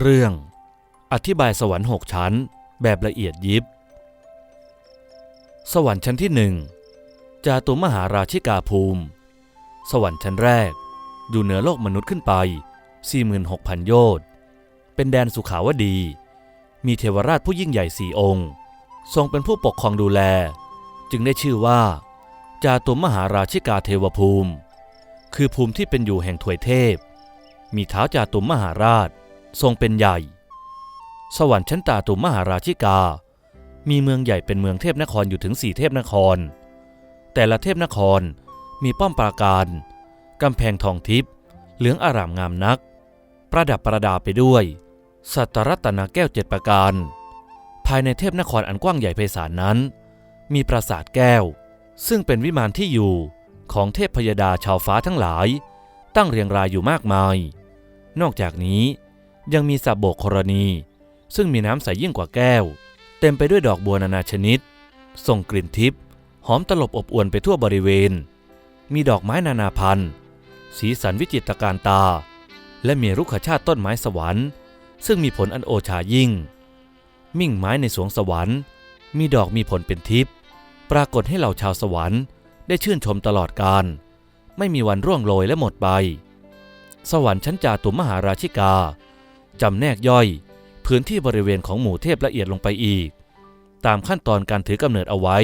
เรื่อง อธิบายสวรรค์หกชั้น แบบละเอียดยิบ สวรรค์ชั้นที่หนึ่งจาตุมหาราชิกาภูมิ สวรรค์ชั้นแรก อยู่เหนือโลกมนุษย์ขึ้นไป 46,000 โยชน์ เป็นแดนสุขาวดี มีเทวราชผู้ยิ่งใหญ่สี่องค์ ทรงเป็นผู้ปกครองดูแล จึงได้ชื่อว่า จาตุมหาราชิกาเทวภูมิ คือภูมิที่เป็นอยู่แห่งถวยเทพ มีเท้าจาตุมมหาราช ทรงเป็นใหญ่ สวรรค์ชั้นตาตุมมหาราชิกา มีเมืองใหญ่เป็นเมืองเทพนครอยู่ถึงสี่เทพนคร แต่ละเทพนครมีป้อมปราการกำแพงทองทิพย์เหลืองอารามงามนัก ประดับประดาไปด้วย สัตตรัตนาแก้วเจ็ดประการ ภายในเทพนครอันกว้างใหญ่ไพศาลนั้น มีปราสาทแก้ว ซึ่งเป็นวิมานที่อยู่ของเทพพยดาชาวฟ้าทั้งหลาย ตั้งเรียงรายอยู่มากมาย นอกจากนี้ยังมีสระโบกกรณี ซึ่งมีน้ำใสยิ่งกว่าแก้ว เต็มไปด้วยดอกบัวนานาชนิด ส่งกลิ่นทิพย์หอมตลบอบอวนไปทั่วบริเวณ มีดอกไม้นานาพันธุ์ สีสันวิจิตรการตา และมีรุกขชาติต้นไม้สวรรค์ ซึ่งมีผลอันโอชายิ่ง มิ่งไม้ในสวงสวรรค์ มีดอกมีผลเป็นทิพย์ ปรากฏให้เหล่าชาวสวรรค์ได้ชื่นชมตลอดกาลไม่มีวันร่วงโรยและหมดไป สวรรค์ชั้นจาตุมหาราชิกาจำแนกย่อย พื้นที่บริเวณของหมู่เทพละเอียดลงไปอีก ตามขั้นตอนการถือกำเนิดเอาไว้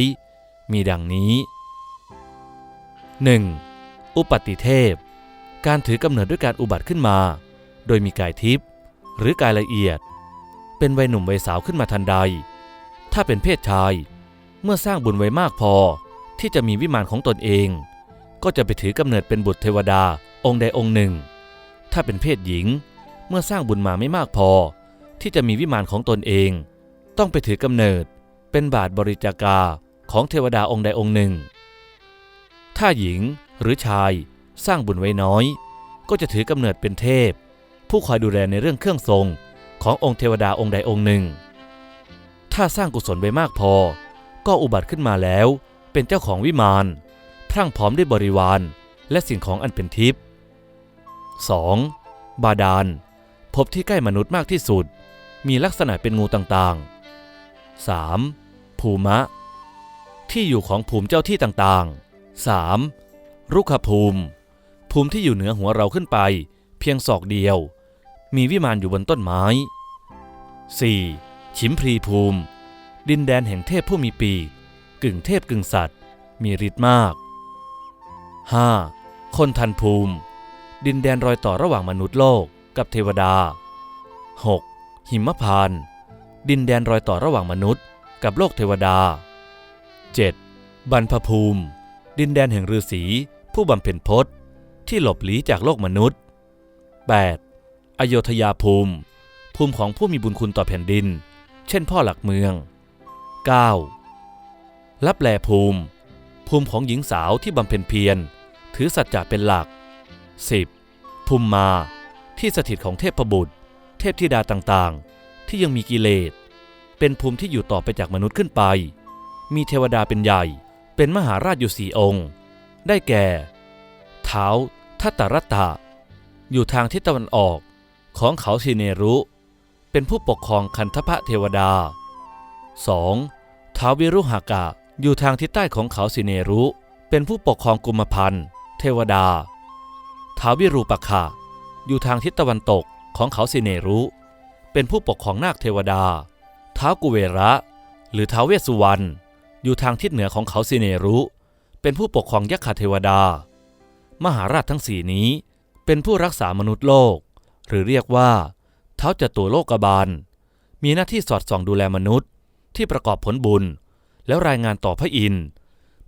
มีดังนี้ 1. อุปติเทพ การถือกำเนิดด้วยการอุบัติขึ้นมา โดยมีกายทิพย์หรือกายละเอียด เป็นวัยหนุ่มวัยสาวขึ้นมาทันใด ถ้าเป็นเพศชาย เมื่อสร้างบุญไว้มากพอที่จะมีวิมานของตนเอง ก็จะไปถือกำเนิดเป็นบุตรเทวดาองค์ใดองค์หนึ่ง ถ้าเป็นเพศหญิง เมื่อสร้างบุญมาไม่มากพอ ที่จะมีวิมานของตนเอง ต้องไปถือกำเนิดเป็นบาทบริจากาของเทวดาองค์ใดองค์หนึ่ง ถ้าหญิงหรือชายสร้างบุญไว้น้อย ก็จะถือกำเนิดเป็นเทพ ผู้คอยดูแลในเรื่องเครื่องทรงขององค์เทวดาองค์ใดองค์หนึ่ง ถ้าสร้างกุศลไว้มากพอ ก็อุบัติขึ้นมาแล้ว เป็นเจ้าของวิมานพรั่งพร้อมด้วยบริวาร และสิ่งของอันเป็นทิพย์ 2. บาดาล พบที่ใกล้มนุษย์มากที่สุด มีลักษณะเป็นงูต่างๆ 3. ภูมะ ที่อยู่ของภูมิเจ้าที่ต่างๆ 3. รุกขภูมิ ภูมิที่อยู่เหนือหัวเราขึ้นไป เพียงศอกเดียว มีวิมานอยู่บนต้นไม้ 4. ชิมพรีภูมิ ดินแดนแห่งเทพผู้มีปีกกึ่งเทพกึ่งสัตว์ มีฤทธิ์มาก 5. คนทันภูมิ ดินแดนรอยต่อระหว่างมนุษย์โลกกับเทวดา 6. หิมพานต์ดินแดนรอยต่อระหว่างมนุษย์ กับโลกเทวดา 7. บรรพภูมิ ดินแดนแห่งฤาษีผู้บำเพ็ญพจน์ ที่หลบหลีจากโลกมนุษย์ 8. อโยธยาภูมิ ภูมิของผู้มีบุญคุณต่อแผ่นดิน เช่นพ่อหลักเมือง 9. ลับแลภูมิ ภูมิของหญิงสาวที่บำเพ็ญเพียร ถือสัจจะเป็นหลัก 10. ภูมิมาที่สถิตของเทพบุตร เทพธิดาต่างๆ ที่ยังมีกิเลส เป็นภูมิที่อยู่ต่อไปจากมนุษย์ขึ้นไป มีเทวดาเป็นใหญ่ เป็นมหาราชอยู่สี่องค์ ได้แก่ เท้าทัตตรัตตะ อยู่ทางทิศตะวันออกของเขาสิเนรุ เป็นผู้ปกครองคันธพะเทวดา 2. ท้าววิรุหากะอยู่ทางทิศใต้ของเขาสิเนรุ เป็นผู้ปกครองกุมพันธ์เทวดาท้าววิรูปกขะอยู่ทางทิศตะวันตกของเขาสิเนรุ เป็นผู้ปกครองนาคเทวดาท้าวกุเวระ หรือท้าวเวสสุวรรณอยู่ทางทิศเหนือของเขาสิเนรุ เป็นผู้ปกครองยักษ์เทวดา มหาราชทั้งสี่นี้เป็นผู้รักษามนุษย์โลก หรือเรียกว่าเท้าจตุโลกบาล มีหน้าที่สอดส่องดูแลมนุษย์ ที่ประกอบผลบุญ แล้วรายงานต่อพระอินทร์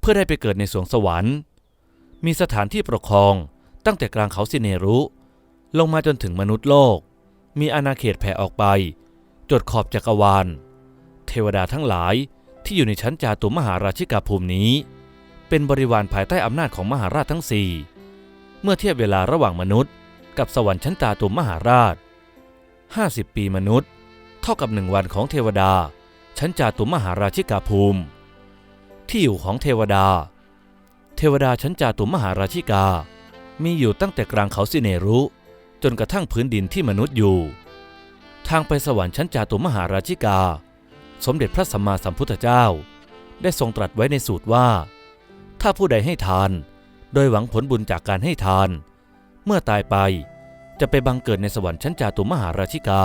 เพื่อได้ไปเกิดในสวงสวรรค์ มีสถานที่ปกครองตั้งแต่กลางเขาสิเนรุ ลงมาจนถึงมนุษย์โลก มีอาณาเขตแผ่ออกไป จดขอบจักรวาล เทวดาทั้งหลายที่อยู่ในชั้นจาตุมหาราชิกาภูมินี้ เป็นบริวารภายใต้อำนาจของมหาราชทั้งสี่เมื่อเทียบเวลาระหว่างมนุษย์ กับสวรรค์ชั้นจาตุมหาราช 50 ปีมนุษย์ เท่ากับหนึ่งวันของเทวดา ชั้นจาตุมหาราชิกาภูมิ ที่อยู่ของเทวดา เทวดาชั้นจาตุมมหาราชิกา มีอยู่ตั้งแต่กลางเขาสิเนรุ จนกระทั่งพื้นดินที่มนุษย์อยู่ ทางไปสวรรค์ชั้นจาตุมมหาราชิกา สมเด็จพระสัมมาสัมพุทธเจ้า ได้ทรงตรัสไว้ในสูตรว่า ถ้าผู้ใดให้ทาน โดยหวังผลบุญจากการให้ทาน เมื่อตายไปจะไปบังเกิดในสวรรค์ชั้นจาตุมมหาราชิกา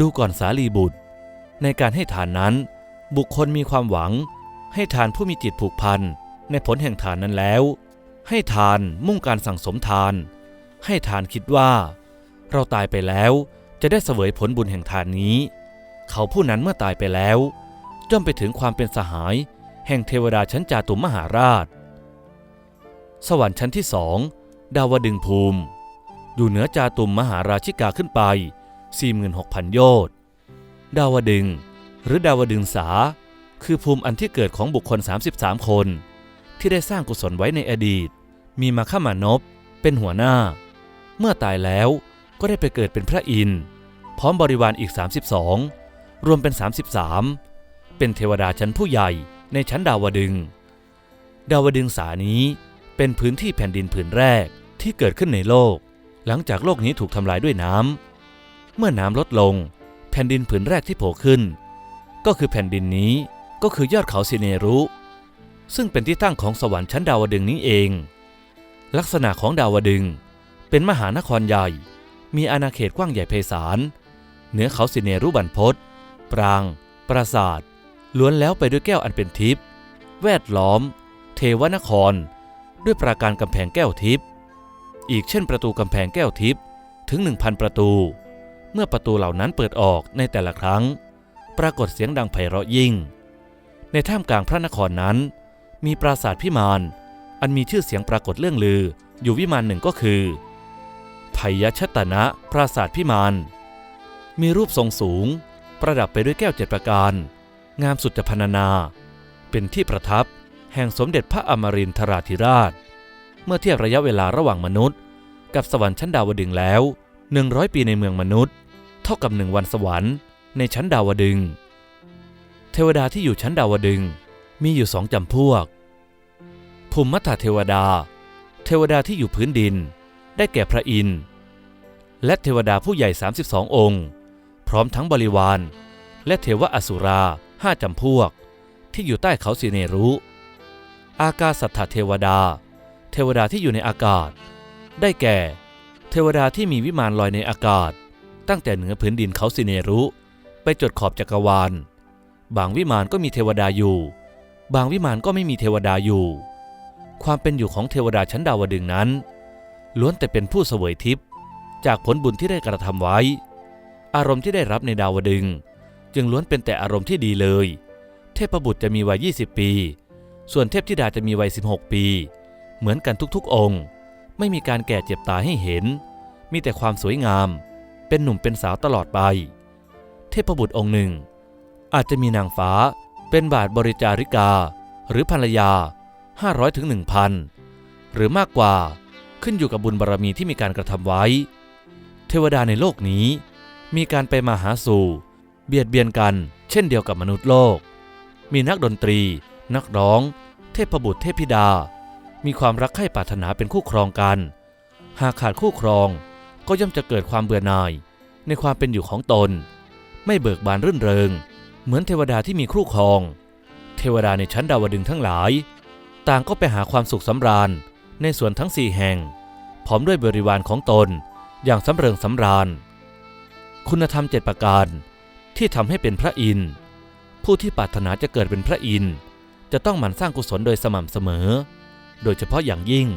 ดูก่อนสาลีบุตร ในการให้ทานนั้น บุคคลมีความหวัง ให้ทานผู้มีจิตผูกพันในผลแห่งทานนั้นแล้ว ให้ทานมุ่งการสั่งสมทาน ให้ทานคิดว่า เราตายไปแล้วจะได้เสวยผลบุญแห่งทานนี้ เขาผู้นั้นเมื่อตายไปแล้วย่อมไปถึงความเป็นสหาย แห่งเทวดาชั้นจาตุมหาราช สวรรค์ชั้นที่สองดาวดึงภูมิ อยู่เหนือจาตุมมหาราชิกาขึ้นไป 46,000 โยชน์ ดาวดึง หรือดาวดึงสา คือภูมิอันที่เกิดของบุคคล 33 คน ที่ได้สร้างกุศลไว้ในอดีต มีมาขมานพเป็นหัวหน้า เมื่อตายแล้วก็ได้ไปเกิดเป็นพระอินทร์พร้อมบริวารอีก 32 รวมเป็น 33 เป็นเทวดาชั้นผู้ใหญ่ในชั้นดาวดึง ดาวดึงสานี้เป็นพื้นที่แผ่นดินผืนแรกที่เกิดขึ้นในโลก หลังจากโลกนี้ถูกทำลายด้วยน้ำเมื่อน้ำลดลง แผ่นดินผืนแรกที่โผล่ขึ้น ก็คือแผ่นดินนี้ก็คือยอดเขาสิเนรุ ซึ่งเป็นที่ตั้งของสวรรค์ชั้นดาวดึงนี้เอง ลักษณะของดาวดึง เป็นมหานครใหญ่ มีอาณาเขตกว้างใหญ่ไพศาลเหนือเขาสิเนรุบันพศปราง ปราสาทล้วนแล้วไปด้วยแก้วอันเป็นทิพย์แวดล้อม เทวนคร ด้วยปราการกำแพงแก้วทิพย์อีกเช่นประตูกำแพงแก้วทิพย์ถึง 1,000 ประตู เมื่อประตูเหล่านั้นเปิดออกในแต่ละครั้ง ปรากฏเสียงดังไพเราะยิ่ง ในท่ามกลางพระนครนั้น มีปราสาทพิมาน อันมีชื่อเสียงปรากฏเรื่องลือ อยู่วิมานหนึ่งก็คือไพยชตนะปราสาทพิมาน มีรูปทรงสูง ประดับไปด้วยแก้วเจ็ดประการ งามสุดจะพรรณนา เป็นที่ประทับแห่งสมเด็จพระอมรินทราธิราช เมื่อเทียบระยะเวลาระหว่างมนุษย์ กับสวรรค์ชั้นดาวดึงแล้ว 100 ปีในเมืองมนุษย์ เท่ากับหนึ่งวันสวรรค์ในชั้นดาวดึง เทวดาที่อยู่ชั้นดาวดึงมีอยู่สองจำพวก ภูมิมัทธเทวดา เทวดาที่อยู่พื้นดิน ได้แก่พระอินทร์ และเทวดาผู้ใหญ่ 32 องค์ พร้อมทั้งบริวาร และเทวอสุราห้าจำพวก ที่อยู่ใต้เขาสีเนรุ อากาสัทธเทวดา เทวดาที่อยู่ในอากาศ ได้แก่ เทวดาที่มีวิมานลอยในอากาศ ตั้งแต่เหนือพื้นดินเขาสิเนรุ ไปจดขอบจักรวาล บางวิมานก็มีเทวดาอยู่ บางวิมานก็ไม่มีเทวดาอยู่ ความเป็นอยู่ของเทวดาชั้นดาวดึงนั้น ล้วนแต่เป็นผู้เสวยทิพย์จากผลบุญที่ได้กระทำไว้ อารมณ์ที่ได้รับในดาวดึง จึงล้วนเป็นแต่อารมณ์ที่ดีเลย เทพบุตรจะมีวัย 20 ปี ส่วนเทพธิดาจะมีวัย 16 ปี เหมือนกันทุกๆองค์ ไม่มีการแก่เจ็บตายให้เห็น มีแต่ความสวยงาม เป็นหนุ่มเป็นสาวตลอดไป เทพบุตรองค์หนึ่ง อาจจะมีนางฟ้าเป็นบาทบริจาริกา หรือภรรยา 500ถึง1,000 หรือมากกว่าขึ้นอยู่กับบุญบารรมีที่มีการกระทำไว้ เทวดาในโลกนี้ มีการไปมาหาสู่ เบียดเบียนกันเช่นเดียวกับมนุษย์โลก มีนักดนตรี นักร้อง เทพบุตรเทพิดา มีความรักใคร่ปรารถนาเป็นคู่ครองกัน หากขาดคู่ครอง ก็ย่อมจะเกิดความเบื่อหน่าย ในความเป็นอยู่ของตน ไม่เบิกบานรื่นเริง เหมือนเทวดาที่มีคู่ครอง เทวดาในชั้นดาวดึงทั้งหลาย ต่างก็ไปหาความสุขสำราญในส่วนทั้งสี่แห่ง พร้อมด้วยบริวารของตนอย่างสำเริงสำราญ คุณธรรมเจ็ดประการที่ทำให้เป็นพระอินทร์ผู้ที่ปรารถนาจะเกิดเป็นพระอินทร์จะต้องหมั่นสร้างกุศลโดยสม่ำเสมอ โดยเฉพาะอย่างยิ่ง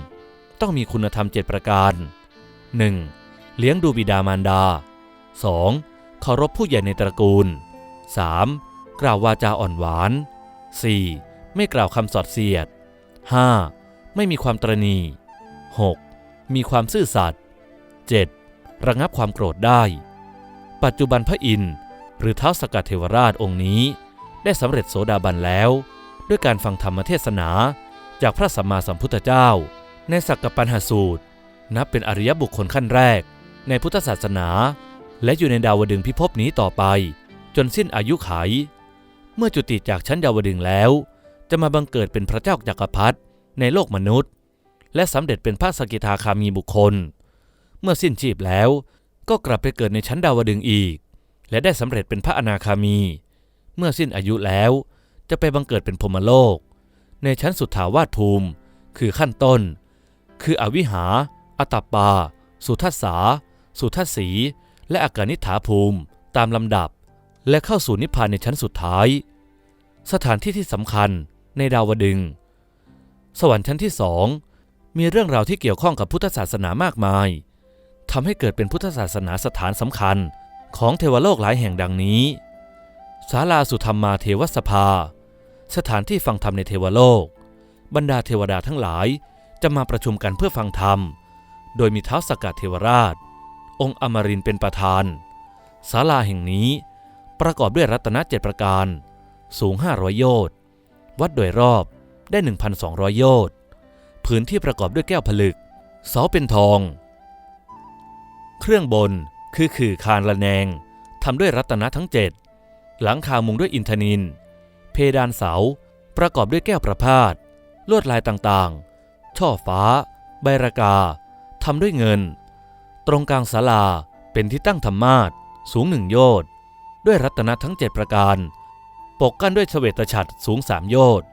ต้องมีคุณธรรมเจ็ดประการ 1. เลี้ยงดูบิดามารดา 2. เคารพผู้ใหญ่ในตระกูล 3. กล่าววาจาอ่อนหวาน 4. ไม่กล่าวคำสอดเสียด 5. ไม่มีความตรณี 6. มีความซื่อสัตย์ 7. ระงับความโกรธได้ ปัจจุบันพระอินทร์หรือเท้าสกัดเทวราชองค์นี้ ได้สำเร็จโสดาบันแล้ว ด้วยการฟังธรรมเทศนาจากพระสัมมาสัมพุทธเจ้า ในสักกปัญหสูตร นับเป็นอริยบุคคลขั้นแรก ในพุทธศาสนา และอยู่ในดาวดึงพิภพนี้ต่อไป จนสิ้นอายุไข เมื่อจุติจากชั้นดาวดึงแล้ว จะมาบังเกิดเป็นพระเจ้าจักรพรรดิในโลกมนุษย์ และสำเร็จเป็นพระสกิทาคามีบุคคล เมื่อสิ้นชีพแล้วก็กลับไปเกิดในชั้นดาวดึงอีก และได้สำเร็จเป็นพระอนาคามี เมื่อสิ้นอายุแล้วจะไปบังเกิดเป็นพรหมโลก ในชั้นสุดถาวาสภูมิคือขั้นต้น คืออวิหา อตตปา สุทัสสา สุทัสสีและอากานิฐาภูมิตามลำดับ และเข้าสู่นิพพานในชั้นสุดท้าย สถานที่ที่สำคัญในดาวดึงส์สวรรค์ชั้นที่สองมีเรื่องราวที่เกี่ยวข้องกับพุทธศาสนามากมายทำให้เกิดเป็นพุทธศาสนาสถานสำคัญของเทวโลกหลายแห่งดังนี้ศาลาสุธรรมมาเทวสภา สถานที่ฟังธรรมในเทวโลก บรรดาเทวดาทั้งหลายจะมาประชุมกันเพื่อฟังธรรม โดยมีเท้าสกกัดเทวราช องค์อมรินเป็นประธาน ศาลาแห่งนี้ประกอบด้วยรัตนเจ็ดประการ สูง 500 โยชน์ วัดโดยรอบได้ 1,200 โยชน์ พื้นที่ประกอบด้วยแก้วผลึก เสาเป็นทอง เครื่องบนคือขื่อคานละแนงทำด้วยรัตนทั้งเจ็ดหลังคามุงด้วยอินทนิน เพดานเสาประกอบด้วยแก้วประพาสลวดลายต่างๆ ช่อฟ้า ใบรากาทำด้วยเงิน ตรงกลางศาลาเป็นที่ตั้งธรรมาสสูงหนึ่งโยชน์ด้วยรัตนทั้งเจ็ดประการ ปกกั้นด้วยเฉวตฉัตรสูงสามโยชน์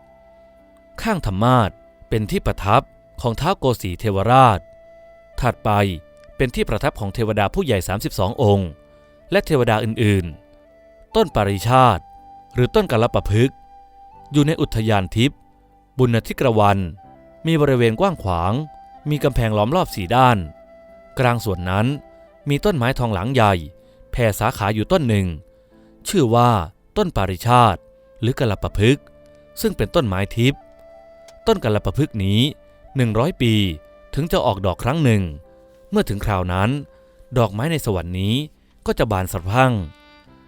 ข้างธรรมาสเป็นที่ประทับของท้าวโกสีเทวราช ถัดไปเป็นที่ประทับของเทวดาผู้ใหญ่ 32 องค์ และเทวดาอื่นๆ ต้นปริชาติ หรือต้นกัลปะพฤกอยู่ในอุทยานทิพย์บุญทิกรวัน มีบริเวณกว้างขวาง มีกำแพงล้อมรอบสี่ด้าน กลางส่วนนั้นมีต้นไม้ทองหลังใหญ่ แผ่สาขาอยู่ต้นหนึ่ง ชื่อว่าต้นปาริชาติหรือกัลประพฤกซึ่งเป็นต้นไม้ทิพย์ต้นกัลประพฤกนี้ 100 ปีถึงจะออกดอกครั้งหนึ่ง เมื่อถึงคราวนั้น ดอกไม้ในสวรรค์นี้ก็จะบานสะพั่ง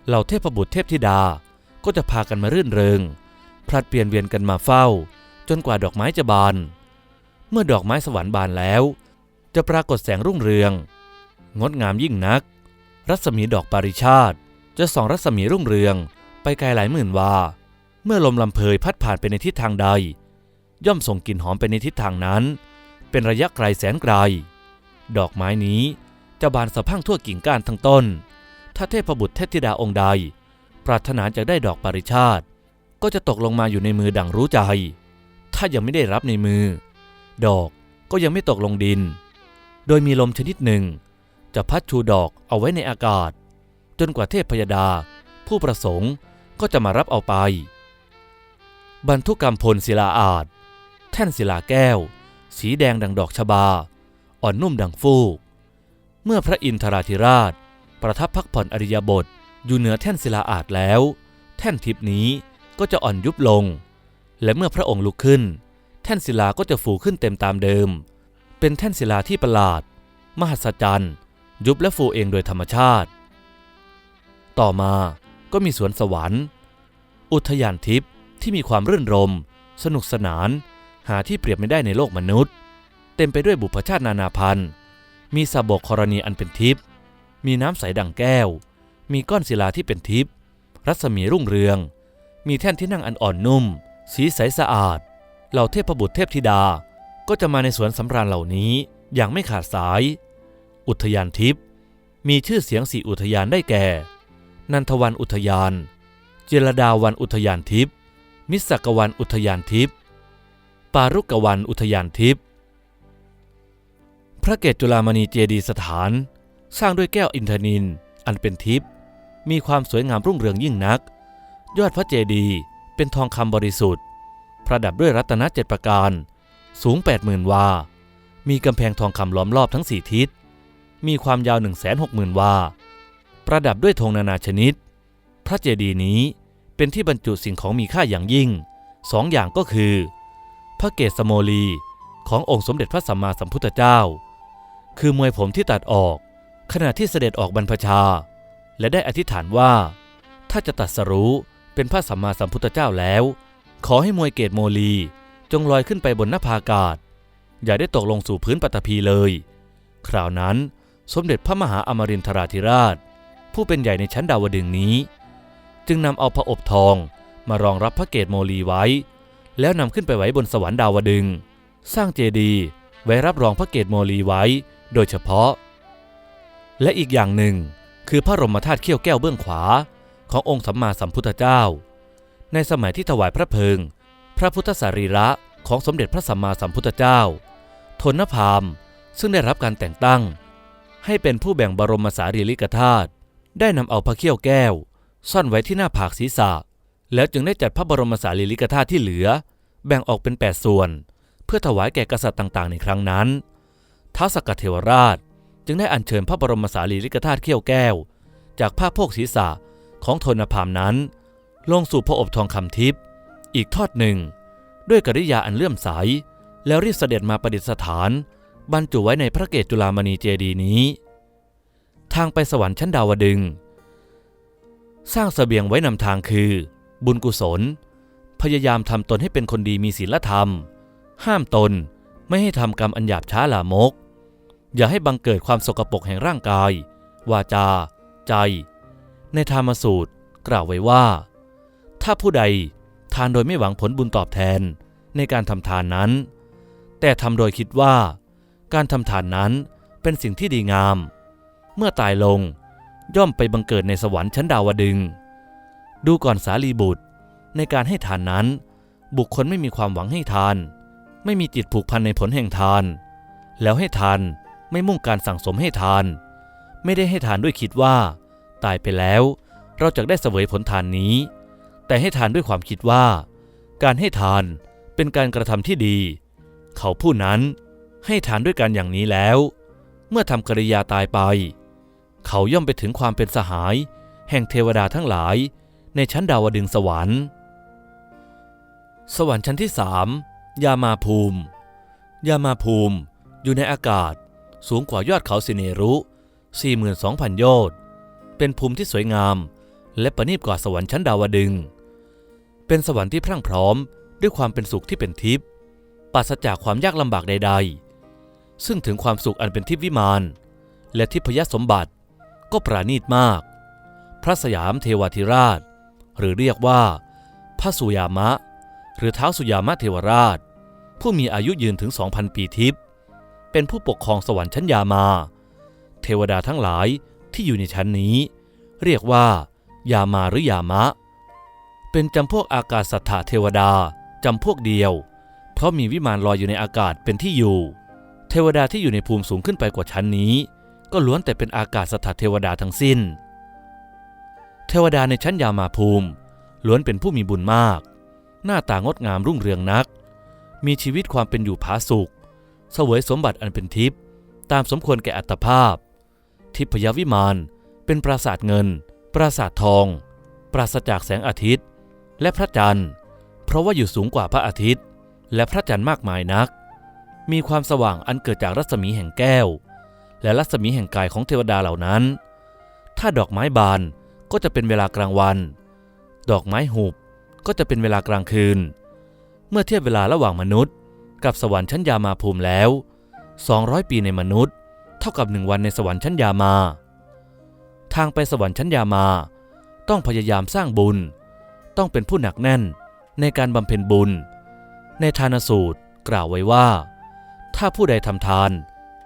เหล่าเทพบุตรเทพธิดาก็จะพากันมารื่นเริงผลัดเปลี่ยนเวียนกันมาเฝ้า จนกว่าดอกไม้จะบาน เมื่อดอกไม้สวรรค์บานแล้ว จะปรากฏแสงรุ่งเรือง งดงามยิ่งนัก รัศมีดอกปาริชาติ จะส่องรัศมีรุ่งเรือง ไปไกลหลายหมื่นวา เมื่อลมลำเพยพัดผ่านไปในทิศทางใด ย่อมส่งกลิ่นหอมไปในทิศทางนั้น เป็นระยะไกลแสนไกล ดอกไม้นี้จะบานสะพั่งทั่วกิ่งก้านทั้งต้น ถ้าเทพบุตรเทพธิดาองค์ใด ปรารถนาจะได้ดอกปาริชาติ ก็จะตกลงมาอยู่ในมือดังรู้ใจ ถ้ายังไม่ได้รับในมือ ดอกก็ยังไม่ตกลงดิน โดยมีลมชนิดหนึ่ง จะพัดชูดอกเอาไว้ในอากาศ จนกว่าเทพพยดา ผู้ประสงค์ก็จะมารับเอาไป บรรทุกกรรมพลศิลาอาจ แท่นศิลาแก้ว สีแดงดังดอกชบา อ่อนนุ่มดังฟูก เมื่อพระอินทราธิราช ประทับพักผ่อนอริยบทอยู่เหนือแท่นศิลาอาจแล้ว แท่นทิพนี้ก็จะอ่อนยุบลง และเมื่อพระองค์ลุกขึ้น แท่นศิลาก็จะฟูขึ้นเต็มตามเดิม เป็นแท่นศิลาที่ประหลาด มหัศจรรย์ ยุบและฟูเองโดยธรรมชาติ ต่อมาก็มีสวนสวรรค์ อุทยานทิพย์ที่มีความรื่นรม สนุกสนาน หาที่เปรียบไม่ได้ในโลกมนุษย์ เต็มไปด้วยบุพชาตินานาพันธุ์ มีสาบกกรณีอันเป็นทิพย์มีน้ำใสดังแก้ว มีก้อนศิลาที่เป็นทิพย์รัศมีรุ่งเรือง มีแท่นที่นั่งอันอ่อนนุ่ม สีใสสะอาด เหล่าเทพบุตรเทพธิดา ก็จะมาในสวนสำราญเหล่านี้อย่างไม่ขาดสาย อุทยานทิพย์มีชื่อเสียงสี่อุทยานได้แก่ นันทวันอุทยาน เจรดาวันอุทยานทิพย์มิสกวันอุทยานทิพย์ปารุกวันอุทยานทิพย์พระเกศจุลามณีเจดีสถาน สร้างด้วยแก้วอินทนิน อันเป็นทิพย์มีความสวยงามรุ่งเรืองยิ่งนัก ยอดพระเจดีย์เป็นทองคำบริสุทธิ์ ประดับด้วยรัตนเจ็ดประการ สูง 80,000 วา มีกำแพงทองคำล้อมรอบทั้งสี่ทิศ มีความยาว 160,000 วา ประดับด้วยธงนานาชนิด พระเจดีย์นี้เป็นที่บรรจุสิ่งของมีค่าอย่างยิ่งสองอย่างก็คือ พระเกศสโมลี ขององค์สมเด็จพระสัมมาสัมพุทธเจ้า คือมวยผมที่ตัดออกขณะที่เสด็จออกบรรพชา และได้อธิษฐานว่า ถ้าจะตัดสรู้เป็นพระสัมมาสัมพุทธเจ้าแล้ว ขอให้มวยเกตโมลี จงลอยขึ้นไปบนหน้าผากาศ อย่าได้ตกลงสู่พื้นปฐพีเลย คราวนั้นสมเด็จพระมหาอมรินทราธิราช ผู้เป็นใหญ่ในชั้นดาวดึงนี้ จึงนำเอาพระอบทองมารองรับพระเกตโมลีไว้ แล้วนำขึ้นไปไว้บนสวรรค์ดาวดึงส์สร้างเจดีย์ไว้รับรองพระเกตโมลีไว้ โดยเฉพาะ และอีกอย่างหนึ่ง คือพระรมธาตุเขี้ยวแก้วเบื้องขวา ขององค์สัมมาสัมพุทธเจ้า ในสมัยที่ถวายพระเพลิง พระพุทธสรีระของสมเด็จพระสัมมาสัมพุทธเจ้าทนพามซึ่งได้รับการแต่งตั้ง ให้เป็นผู้แบ่งบรมสารีริกธาตุได้นำเอาพระเขี้ยวแก้ว ซ่อนไว้ที่หน้าผากศีรษะ แล้วจึงได้จัดพระบรมสารีริกธาตุที่เหลือ แบ่งออกเป็น 8 ส่วน เพื่อถวายแก่กษัตริย์ต่าง ๆ ในครั้งนั้นท้าวสกัดเทวราชจึงได้อัญเชิญพระบรมสารีริกธาตุเขี้ยวแก้ว จากผ้าโพกศีรษะของทนพามนั้น ลงสู่พระอบทองคำทิพย์ อีกทอดหนึ่ง ด้วยกริยาอันเลื่อมใส แล้วรีบเสด็จมาประดิษฐาน บรรจุไว้ในพระเกศจุฬามณีเจดีย์นี้ ทางไปสวรรค์ชั้นดาวดึง สร้างเสบียงไว้นำทางคือ บุญกุศล พยายามทำตนให้เป็นคนดีมีศีลธรรม ห้ามตนไม่ให้ทำกรรมอันหยาบช้าลามก อย่าให้บังเกิดความสกปรกแห่งร่างกาย วาจา ใจ ในธรรมสูตรกล่าวไว้ว่า ถ้าผู้ใด ทานโดยไม่หวังผลบุญตอบแทนในการทำทานนั้น แต่ทำโดยคิดว่า การทำทานนั้นเป็นสิ่งที่ดีงาม เมื่อตายลงย่อมไปบังเกิดในสวรรค์ชั้นดาวดึง ดูก่อนสารีบุตร ในการให้ทานนั้น บุคคลไม่มีความหวังให้ทาน ไม่มีจิตผูกพันในผลแห่งทาน แล้วให้ทานไม่มุ่งการสั่งสมให้ทาน ไม่ได้ให้ทานด้วยคิดว่า ตายไปแล้วเราจะได้เสวยผลทานนี้ แต่ให้ทานด้วยความคิดว่า การให้ทานเป็นการกระทำที่ดี เขาผู้นั้นให้ทานด้วยการอย่างนี้แล้ว เมื่อทำกริยาตายไป เขาย่อมไปถึงความเป็นสหาย แห่งเทวดาทั้งหลาย ในชั้นดาวดึงส์สวรรค์ สวรรค์ชั้นที่สามยามาภูมิ ยามาภูมิอยู่ในอากาศสูงกว่ายอดเขาสิเนรุ 42,000 โยชน์ เป็นภูมิที่สวยงาม และประณีตกว่าสวรรค์ชั้นดาวดึงส์ เป็นสวรรค์ที่พรั่งพร้อม ด้วยความเป็นสุขที่เป็นทิพย์ปราศจากความยากลำบากใด ๆ ซึ่งถึงความสุขอันเป็นทิพย์วิมาน และทิพยสมบัติก็ปราณีตมาก พระสยามเทวาธิราช หรือเรียกว่า พระสุยามะ หรือเท้าสุยามะเทวราช ผู้มีอายุยืนถึง 2,000 ปีทิพย์เป็นผู้ปกครองสวรรค์ชั้นยามา เทวดาทั้งหลายที่อยู่ในชั้นนี้ เรียกว่า ยามาหรือยามะ เป็นจำพวกอากาศสัทธาเทวดาจำพวกเดียว เพราะมีวิมานลอยอยู่ในอากาศเป็นที่อยู่ เทวดาที่อยู่ในภูมิสูงขึ้นไปกว่าชั้นนี้ ก็ล้วนแต่เป็นอากาศสถัตเทวดาทั้งสิ้น เทวดาในชั้นยามาภูมิ ล้วนเป็นผู้มีบุญมาก หน้าตางดงามรุ่งเรืองนัก มีชีวิตความเป็นอยู่ผาสุกเสวยสมบัติอันเป็นทิพย์ตามสมควรแก่อัตภาพ ทิพยวิมานเป็นปราสาทเงิน ปราสาททอง ปราศจากแสงอาทิตย์ และพระจันทร์ เพราะว่าอยู่สูงกว่าพระอาทิตย์ และพระจันทร์มากมายนัก มีความสว่างอันเกิดจากรัศมีแห่งแก้ว และรัศมีแห่งกายของเทวดาเหล่านั้น ถ้าดอกไม้บานก็จะเป็นเวลากลางวัน ดอกไม้หุบก็จะเป็นเวลากลางคืน เมื่อเทียบเวลาระหว่างมนุษย์ กับสวรรค์ชั้นยามาภูมิแล้ว 200 ปีในมนุษย์ เท่ากับหนึ่งวันในสวรรค์ชั้นยามา ทางไปสวรรค์ชั้นยามา ต้องพยายามสร้างบุญ ต้องเป็นผู้หนักแน่นในการบำเพ็ญบุญ ในทานสูตรกล่าวไว้ว่า ถ้าผู้ใดทำทาน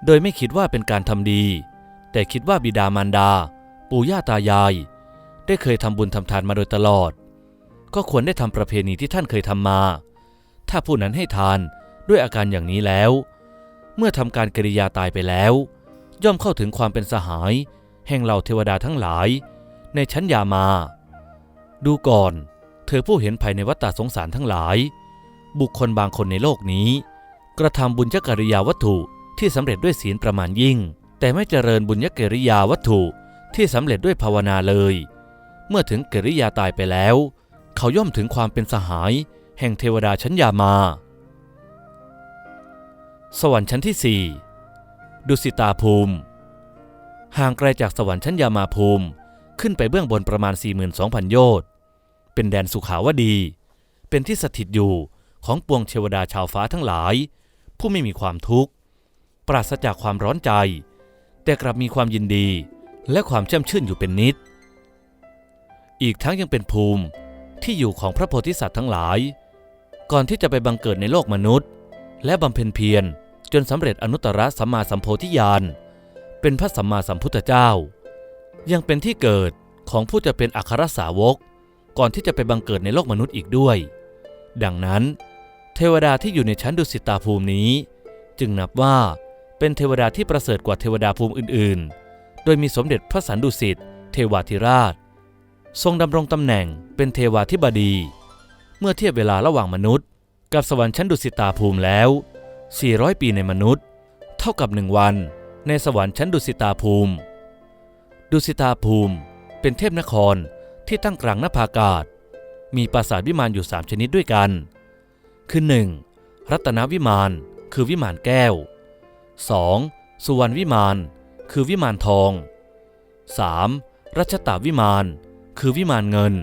โดยไม่คิดว่าเป็นการทำดี แต่คิดว่าบิดามารดา ปู่ย่าตายาย ได้เคยทำบุญทำทานมาโดยตลอด ก็ควรได้ทำประเพณีที่ท่านเคยทำมา ถ้าผู้นั้นให้ทานด้วยอาการอย่างนี้แล้ว เมื่อทำการกริยาตายไปแล้ว ย่อมเข้าถึงความเป็นสหาย แห่งเหล่าเทวดาทั้งหลาย ในชั้นยามา ดูก่อน เธอผู้เห็นภัยในวัฏฏะสงสารทั้งหลาย บุคคลบางคนในโลกนี้ กระทำบุญยกริยาวัตถุที่สำเร็จด้วยศีลประมาณยิ่ง แต่ไม่เจริญบุญยกริยาวัตถุที่สำเร็จด้วยภาวนาเลย เมื่อถึงกริยาตายไปแล้ว เขาย่อมถึงความเป็นสหาย แห่งเทวดาชั้นยามา สวรรค์ชั้นที่สี่ดุสิตาภูมิ ห่างไกลจากสวรรค์ชั้นยามาภูมิ ขึ้นไปเบื้องบนประมาณ 42,000 โยชน์ เป็นแดนสุขาวดี เป็นที่สถิตอยู่ของปวงเทวดาชาวฟ้าทั้งหลาย ผู้ไม่มีความทุกข์ ปราศจากความร้อนใจ แต่กลับมีความยินดีและความแช่มชื่นอยู่เป็นนิด อีกทั้งยังเป็นภูมิที่อยู่ของพระโพธิสัตว์ทั้งหลาย ก่อนที่จะไปบังเกิดในโลกมนุษย์ และบำเพ็ญเพียรจนสำเร็จอนุตตรสัมมาสัมโพธิญาณเป็นพระสัมมาสัมพุทธเจ้า ยังเป็นที่เกิดของผู้จะเป็นอัครสาวก ก่อนที่จะไปบังเกิดในโลกมนุษย์อีกด้วย ดังนั้น เทวดาที่อยู่ในชั้นดุสิตาภูมินี้ จึงนับว่าเป็นเทวดาที่ประเสริฐกว่าเทวดาภูมิอื่น ๆ โดยมีสมเด็จพระสันดุสิตเทวาธิราช ทรงดำรงตำแหน่งเป็นเทวาธิบดี เมื่อเทียบเวลาระหว่างมนุษย์ กับสวรรค์ชั้นดุสิตาภูมิแล้ว 400 ปีในมนุษย์ เท่ากับหนึ่งวันในสวรรค์ชั้นดุสิตาภูมิ ดุสิตาภูมิเป็นเทพนคร ที่ตั้งกลางนภาอากาศ มีปราสาทวิมานอยู่สามชนิดด้วยกัน คือ 1. รัตนวิมานคือวิมานแก้ว 2. สุวรรณวิมาน คือวิมานทอง 3. รัชตาวิมาน คือวิมานเงิน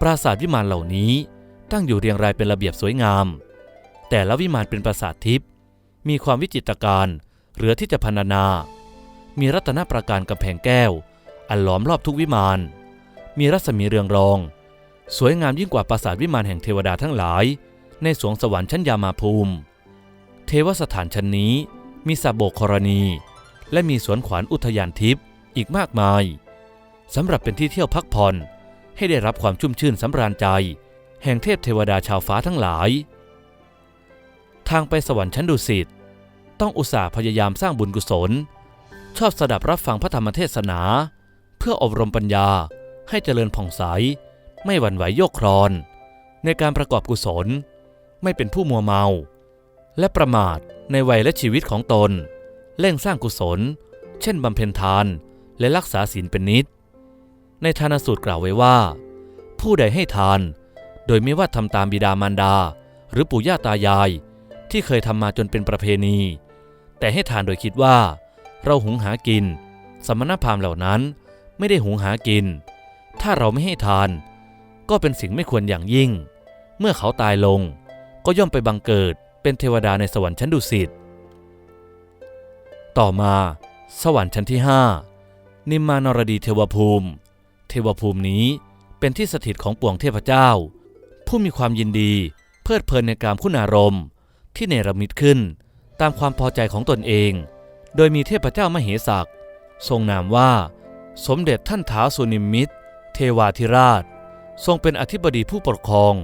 ปราสาทวิมานเหล่านี้ตั้งอยู่เรียงรายเป็นระเบียบสวยงาม แต่ละวิมานเป็นปราสาททิพย์มีความวิจิตรการเหลือที่จะพรรณนา มีรัตนประการกำแพงแก้ว อันล้อมรอบทุกวิมาน มีรัศมีเรืองรอง สวยงามยิ่งกว่าปราสาทวิมานแห่งเทวดาทั้งหลาย ในสวงสวรรค์ชั้นยามาภูมิ เทวสถานชั้นนี้มีสาโบกครณี และมีสวนขวานอุทยานทิพย์อีกมากมายสำหรับเป็นที่เที่ยวพักผ่อนให้ได้รับความชุ่มชื่นสำราญใจ แห่งเทพเทวดาชาวฟ้าทั้งหลาย ทางไปสวรรค์ชั้นดุสิตต้องอุตส่าห์พยายามสร้างบุญกุศล ชอบสดับรับฟังพระธรรมเทศนา เพื่ออบรมปัญญา ให้เจริญผ่องใส ไม่หวั่นไหวโยกครอน ในการประกอบกุศล ไม่เป็นผู้มัวเมา และประมาทในวัยและชีวิตของตน เร่งสร้างกุศล เช่นบำเพ็ญทานและรักษาศีลเป็นนิด ในทานสูตรกล่าวไว้ว่า ผู้ใดให้ทาน โดยไม่ว่าทำตามบิดามารดา หรือปู่ย่าตายาย ที่เคยทำมาจนเป็นประเพณี แต่ให้ทานโดยคิดว่า เราหุงหากิน สมณพราหมณ์เหล่านั้นไม่ได้หุงหากิน ถ้าเราไม่ให้ทาน ก็เป็นสิ่งไม่ควรอย่างยิ่ง เมื่อเขาตายลง ก็ย่อมไปบังเกิดเป็นเทวดาในสวรรค์ชั้นดุสิต ต่อมา สวรรค์ชั้นที่ห้านิมมานรดีเทวภูมิ เทวภูมินี้เป็นที่สถิตของปวงเทพเจ้า ผู้มีความยินดีเพลิดเพลินในการคุณารมณ์ ที่เนรมิตขึ้นตามความพอใจของตนเอง โดยมีเทพเจ้ามเหสักทรงนามว่า สมเด็จท่านท้าสุนิมมิตร เทวาธิราช ทรงเป็นอธิบดีผู้ปกครอง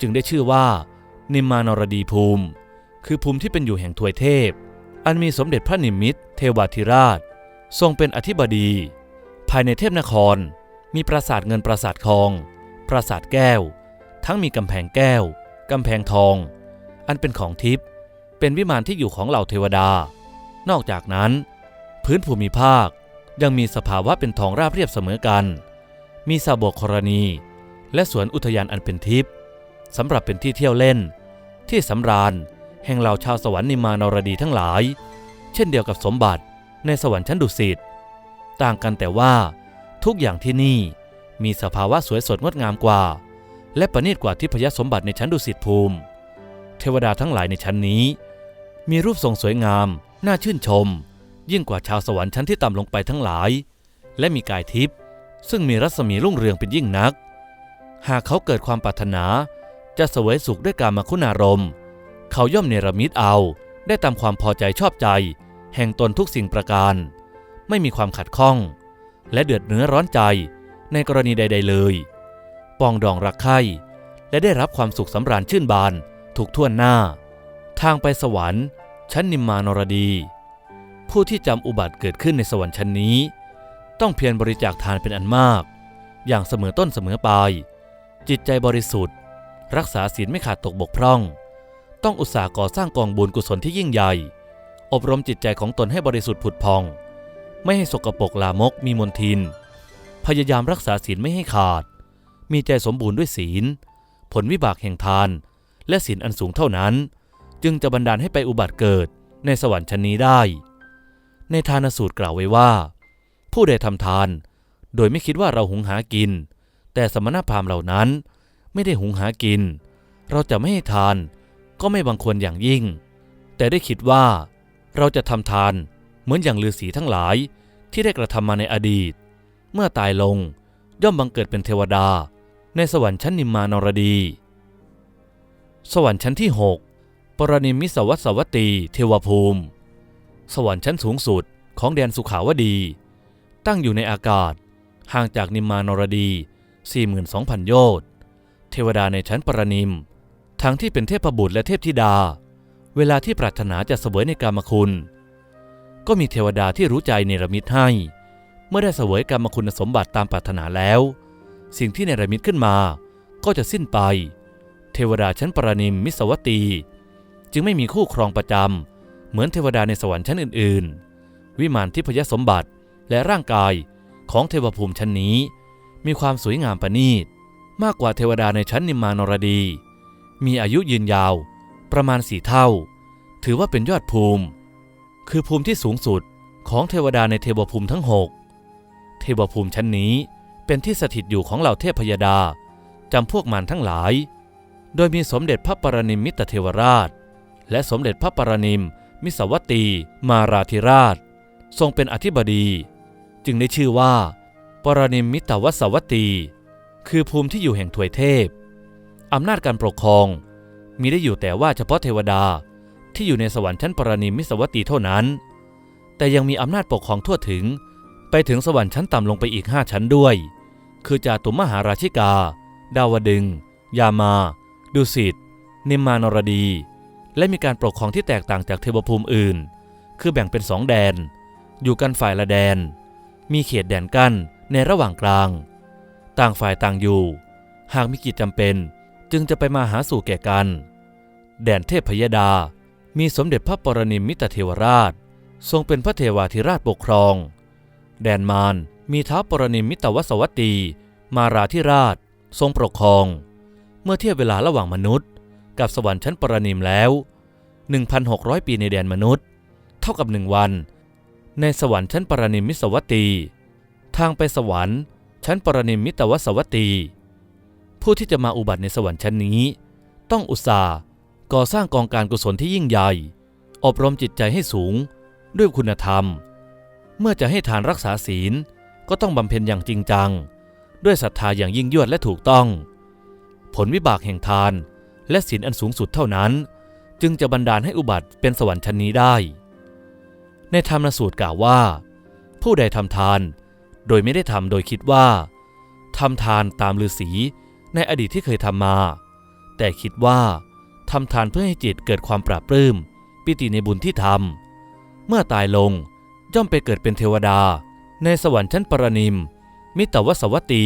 จึงได้ชื่อว่า นิมมานรดีภูมิ คือภูมิที่เป็นอยู่แห่งทวยเทพ อันมีสมเด็จพระนิมิตเทวาธิราช ทรงเป็นอธิบดี ภายในเทพนคร มีปราสาทเงินปราสาททอง ปราสาทแก้ว ทั้งมีกำแพงแก้ว กำแพงทอง อันเป็นของทิพย์เป็นวิมานที่อยู่ของเหล่าเทวดา นอกจากนั้น พื้นภูมิภาคยังมีสภาวะเป็นทองราบเรียบเสมอกัน มีสาบกครณี และสวนอุทยานอันเป็นทิพย์สำหรับเป็นที่เที่ยวเล่น ที่สำราญ แห่งเหล่าชาวสวรรค์นิมานรดีทั้งหลาย เช่นเดียวกับสมบัติในสวรรค์ชั้นดุสิตต่างกันแต่ว่า ทุกอย่างที่นี่มีสภาวะสวยสดงดงามกว่า และประณีตกว่าทิพยสมบัติในชั้นดุสิตภูมิ เทวดาทั้งหลายในชั้นนี้ มีรูปทรงสวยงาม น่าชื่นชม ยิ่งกว่าชาวสวรรค์ชั้นที่ต่ำลงไปทั้งหลาย และมีกายทิพย์ ซึ่งมีรัศมีรุ่งเรืองเป็นยิ่งนัก หากเขาเกิดความปรารถนา จะเสวยสุขด้วยการมาคุณารมณ์เขาย่อมเนรมิตเอา ได้ตามความพอใจชอบใจ แห่งตนทุกสิ่งประการ ไม่มีความขัดข้อง และเดือดเนื้อร้อนใจในกรณีใด ๆ เลย ปองดองรักใคร่และได้รับความสุขสำราญชื่นบานถูกท่วนหน้า ทางไปสวรรค์ ชั้นนิมมานรดี ผู้ที่จำอุบัติเกิดขึ้นในสวรรค์ชั้นนี้ ต้องเพียรบริจาคทานเป็นอันมาก อย่างเสมอต้นเสมอปลายจิตใจบริสุทธิ์ รักษาศีลไม่ขาดตกบกพร่อง ต้องอุตสาห์ก่อสร้างกองบุญกุศลที่ยิ่งใหญ่ อบรมจิตใจของตนให้บริสุทธิ์ผุดพอง ไม่ให้สกปรกลามกมีมนทิน พยายามรักษาศีลไม่ให้ขาด มีใจสมบูรณ์ด้วยศีล ผลวิบากแห่งทาน และศีลอันสูงเท่านั้น จึงจะบันดาลให้ไปอุบัติเกิดในสวรรค์ชั้นนี้ได้ ในทานสูตรกล่าวไว้ว่า ผู้ใดทำทาน โดยไม่คิดว่าเราหุงหากิน แต่สมณพราหมณ์เหล่านั้นไม่ได้หุงหากิน เราจะไม่ให้ทาน ก็ไม่บังควรอย่างยิ่ง แต่ได้คิดว่า เราจะทำทานเหมือนอย่างฤาษีทั้งหลายที่ได้กระทำมาในอดีต เมื่อตายลงย่อมบังเกิดเป็นเทวดา ในสวรรค์ชั้นนิมมานรดี สวรรค์ชั้นที่ 6 ปรนิมิสวัสสวัตีเทวภูมิ สวรรค์ชั้นสูงสุดของแดนสุขาวดี ตั้งอยู่ในอากาศ ห่างจากนิมมานรดี 42,000 โยชน์ เทวดาในชั้นปรนิม ทั้งที่เป็นเทพบุตรและเทพธิดา เวลาที่ปรารถนาจะเสวยในกามคุณ ก็มีเทวดาที่รู้ใจเนรมิตให้ เมื่อได้เสวยกรรมคุณสมบัติตามปรารถนาแล้ว สิ่งที่เนรมิตขึ้นมาก็จะสิ้นไป เทวดาชั้นปรนิมมิสวัตตี จึงไม่มีคู่ครองประจำเหมือนเทวดาในสวรรค์ชั้นอื่น ๆ วิมานทิพยสมบัติ และร่างกายของเทวภูมิชั้นนี้ มีความสวยงามประณีต มากกว่าเทวดาในชั้นนิมมานรดี มีอายุยืนยาว ประมาณสี่เท่า ถือว่าเป็นยอดภูมิ คือภูมิที่สูงสุดของเทวดาในเทวภูมิทั้งหกเทวภูมิชั้นนี้เป็นที่สถิตอยู่ของเหล่าเทพพยดาจำพวกมารทั้งหลาย โดยมีสมเด็จพระปรนิมมิตรเทวราช และสมเด็จพระปรนิมมิสวัตตีมาราธิราช ทรงเป็นอธิบดี จึงได้ชื่อว่า ปรนิมิตวสวัตตี คือภูมิที่อยู่แห่งถวยเทพ อำนาจการปกครอง มีได้อยู่แต่ว่าเฉพาะเทวดาที่อยู่ในสวรรค์ชั้นปรนิมิสวัตตีเท่านั้น แต่ยังมีอำนาจปกครองทั่วถึง ไปถึงสวรรค์ชั้นต่ำลงไปอีกห้าชั้นด้วย คือจาตุมหาราชิกา ดาวดึง ยามา ดุสิตนิมมานรดี และมีการปกครองที่แตกต่างจากเทวภูมิอื่น คือแบ่งเป็นสองแดน อยู่กันฝ่ายละแดน มีเขตแดนกั้นในระหว่างกลาง ต่างฝ่ายต่างอยู่ หากมีกิจจำเป็นจึงจะไปมาหาสู่แก่กัน แดนเทพพยดา มีสมเด็จพระปรนิมมิตรเทวราช ทรงเป็นพระเทวาธิราชปกครอง แดนมารมีท้าวปรนิมมิตรวสวัตตีมาราธิราช ทรงปกครอง เมื่อเทียบเวลาระหว่างมนุษย์ กับสวรรค์ชั้นปรนิมแล้ว 1,600 ปีในแดนมนุษย์ เท่ากับหนึ่งวัน ในสวรรค์ชั้นปรนิมิสวัตตี ทางไปสวรรค์ ชั้นปรนิมิตวสวัตตี ผู้ที่จะมาอุบัติในสวรรค์ชั้นนี้ ต้องอุตส่าห์ก่อสร้างกองการกุศลที่ยิ่งใหญ่ อบรมจิตใจให้สูง ด้วยคุณธรรม เมื่อจะให้ทานรักษาศีลก็ต้องบำเพ็ญอย่างจริงจัง ด้วยศรัทธาอย่างยิ่งยวดและถูกต้อง ผลวิบากแห่งทานและศีลอันสูงสุดเท่านั้น จึงจะบันดาลให้อุบัติเป็นสวรรค์ชั้นนี้ได้ ในธรรมสูตรกล่าวว่า ผู้ใดทำทาน โดยไม่ได้ทำโดยคิดว่าทำทานตามฤาษีในอดีตที่เคยทำมา แต่คิดว่าทำทานเพื่อให้จิตเกิดความปราบปลื้มปิติในบุญที่ทำเมื่อตายลงย่อมไปเกิดเป็นเทวดา ในสวรรค์ชั้นปรนิม มิตรวสวัตตี